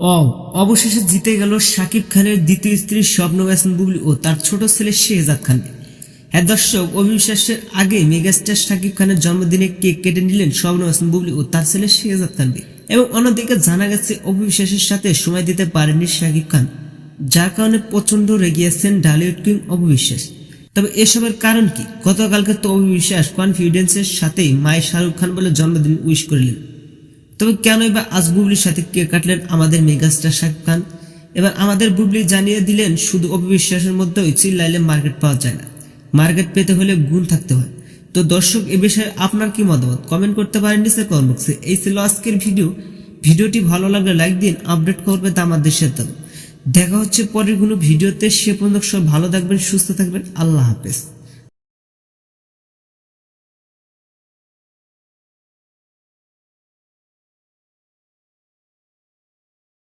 ও অবশেষে জিতে গেল শাকিব খানের দ্বিতীয় স্ত্রী স্বপ্ন হাসান বুবলি ও তার ছোট ছেলে শেহজাদ খান। হ্যাঁ দর্শক অবিশ্বাসের আগে মেগাস্টার শাকিব খানের জন্মদিনে কেক কেটে নিলেন স্বপ্ন হাসান বুবলি ও তার ছেলে শেহজাদ খান এবং অন্যদিকে জানা গেছে অবিশ্বাসের সাথে সময় দিতে পারেননি শাকিব খান, যার কারণে প্রচণ্ড রেগিয়েছেন ডালিউড কিং অবিশ্বাস তবে এসবের কারণ কি? গতকালকে তো অবিশ্বাস কনফিডেন্সের সাথেই মায়ের শাহরুখ খান বলে জন্মদিন উইশ করলেন। তবে কেনই বা আজ বুবলির সাথে কে কাটলেন আমাদের মেগাস্টার শাকিব খান? এবার আমাদের বুবলি জানিয়ে দিলেন, শুধু অবিশ্বাসের মধ্যেই চিল্লাইলে মার্কেট পাওয়া যায় না। মার্কেট পেতে হলে গুণ থাকতে হয়। তো দর্শক, এ বিষয়ে আপনার কি মতামত? কমেন্ট করতে পারেন নিচে কমেন্ট বক্সে। এই ছিল আজকের ভিডিও। ভিডিওটি ভালো লাগলে লাইক দিন, আপডেট করবে তা আমাদের সাথে দেখা হচ্ছে পরের কোনো ভিডিওতে। সে পর্যন্ত সব ভালো থাকবেন, সুস্থ থাকবেন। আল্লাহ হাফেজ।